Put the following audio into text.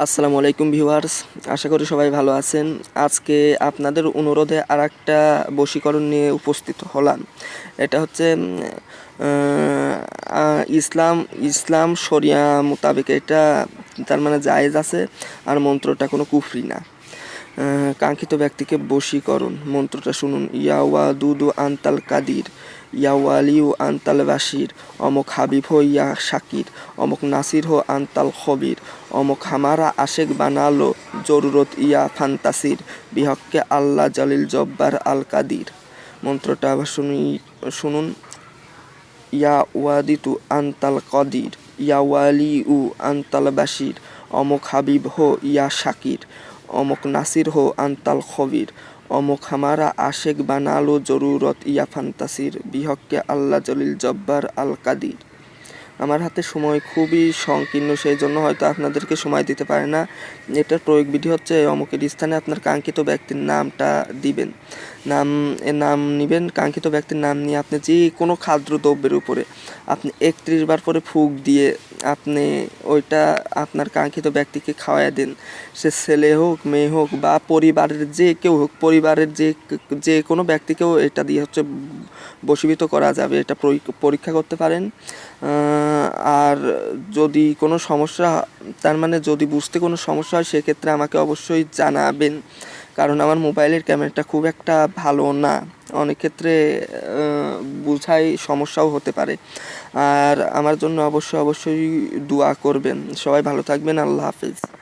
আসসালামু আলাইকুম ভিউয়ার্স, আশা করি সবাই ভালো আছেন। আজকে আপনাদের অনুরোধে আর একটা বশীকরণ নিয়ে উপস্থিত হলাম। এটা হচ্ছে ইসলাম ইসলাম শরিয়া মোতাবেক এটা তার মানে জায়েজ আছে, আর মন্ত্রটা কোনো কুফরি না। কাঙ্ক্ষিত ব্যক্তিকে বশীকরণ। মন্ত্রটা শুনুন ইয়াওয়া দুদু আন্তাল কাদির, ইয়াওয়ালিউ আন্তাল বাসির অমক হাবিব হো ইয়া শাকির, অমক নাসির হো আন্তাল খবির, অমক হামারা আশেক বানালো জরুরত ইয়া ফান্তাসির, বিহককে আল্লাহ জালিল জব্বার আল কাদির। মন্ত্রটা আবার শুনি, শুনুন ইয়া ওয়াদিতু আন্তাল কদির ইয়া ওয়ালি উ আন্তাল বাসির অমক হাবিব হো ইয়া শাকির অমক নাসির হো আন্তাল খবির, অমুক হামারা আশেক বানালো জরুরত ইয়া ফান্তাসির বিহককে আল্লাহ জলিল জব্বার আল কাদির আমার হাতে সময় খুবই সংকীর্ণ সেই জন্য হয়তো আপনাদেরকে সময় দিতে পারে না। এটার প্রয়োগ বিধি হচ্ছে অমুকের স্থানে আপনার কাঙ্ক্ষিত ব্যক্তির নামটা দিবেন। নাম নাম নেবেন, কাঙ্ক্ষিত ব্যক্তির নাম নিয়ে আপনি যে কোনো খাদ্য দ্রব্যের উপরে আপনি একত্রিশ বার পরে ফুক দিয়ে আপনি ওইটা আপনার কাঙ্ক্ষিত ব্যক্তিকে খাওয়াই দেন। সে ছেলে হোক, মেয়ে হোক বা পরিবারের যে কেউ হোক, পরিবারের যে যে কোনো ব্যক্তিকেও এটা দিয়ে হচ্ছে বশীভূত করা যাবে। এটা পরীক্ষা করতে পারেন। আর যদি কোনো সমস্যা, তার মানে যদি বুঝতে কোনো সমস্যা হয়, সেক্ষেত্রে আমাকে অবশ্যই জানাবেন। কারণ আমার মোবাইলের ক্যামেরাটা খুব একটা ভালো না। অনেক ক্ষেত্রে বুঝাই সমস্যাও হতে পারে। আর আমার জন্য অবশ্যই অবশ্যই দোয়া করবেন। সবাই ভালো থাকবেন। আল্লাহ হাফিজ।